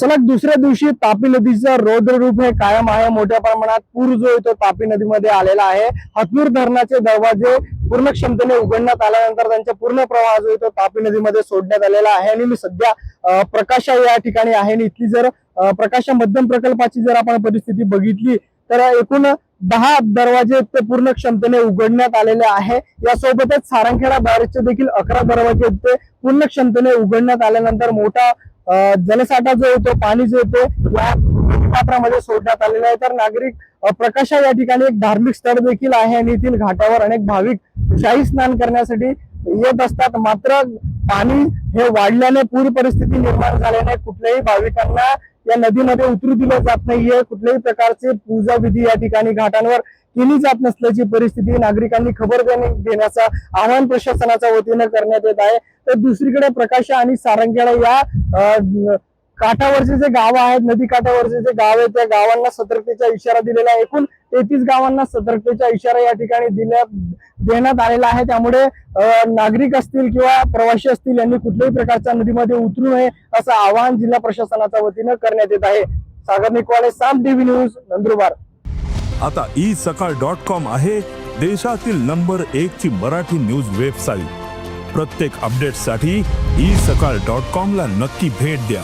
सलग दुसऱ्या दिवशी तापी नदीचं रौद्ररूप हे कायम आहे. मोठ्या प्रमाणात पूर जो आहे तो तापी नदीमध्ये आलेला आहे. हतनूर धरणाचे दरवाजे पूर्ण क्षमतेने उघडण्यात आल्यानंतर त्यांचा पूर्ण प्रवाह जो आहे तो तापी नदीमध्ये सोडण्यात आलेला आहे. आणि मी सध्या प्रकाशा या ठिकाणी आहे. आणि इथली जर प्रकाशा मध्यम प्रकल्पाची जर आपण परिस्थिती बघितली तर एकूण दहा दरवाजे ते पूर्ण क्षमतेने उघडण्यात आलेले आहे. यासोबतच सारंगखेडा बॅरेजचे देखील अकरा दरवाजे ते पूर्ण क्षमतेने उघडण्यात आल्यानंतर मोठा जलसाठा जो होतो पाणी जो होतो या पात्रामध्ये सोडण्यात आलेला आहे. तर नागरिक प्रकाशा या ठिकाणी एक धार्मिक स्थळ देखील आहे आणि येथील घाटावर अनेक भाविक शाही स्नान करण्यासाठी येत असतात. मात्र पाणी हे वाढल्याने पूर परिस्थिती निर्माण झाल्याने कुठल्याही भाविकांना या नदीमध्ये उतरू दिलं जात नाहीये. कुठल्याही प्रकारचे पूजा विधी या ठिकाणी घाटांवर केली जात नसल्याची परिस्थिती नागरिकांनी खबर देण्याचा देण्याचं आवाहन प्रशासनाच्या वतीने करण्यात येत आहे. तर दुसरीकडे प्रकाश आणि सारंगखेडा या काठावरचे जे गाव आहेत नदी काठावरचे जे गाव आहेत त्या गावांना सतर्कतेचा इशारा दिलेला आहे. एकूण तेहतीस गावांना सतर्कतेचा इशारा या ठिकाणी दिल्यात देण्यात आलेला आहे. त्यामुळे नागरिक असतील किंवा प्रवासी असतील यांनी कुठल्याही प्रकारच्या नदीमध्ये उतरू नये असं आवाहन जिल्हा प्रशासनाच्या वतीनं करण्यात येत आहे. Sagar Nikwale Saam TV news Nandurbar. आता ई सकाळ डॉट कॉम आहे देशातील नंबर एक ची मराठी न्यूज वेबसाईट. प्रत्येक अपडेटसाठी ई सकाळ डॉट कॉम ला नक्की भेट द्या.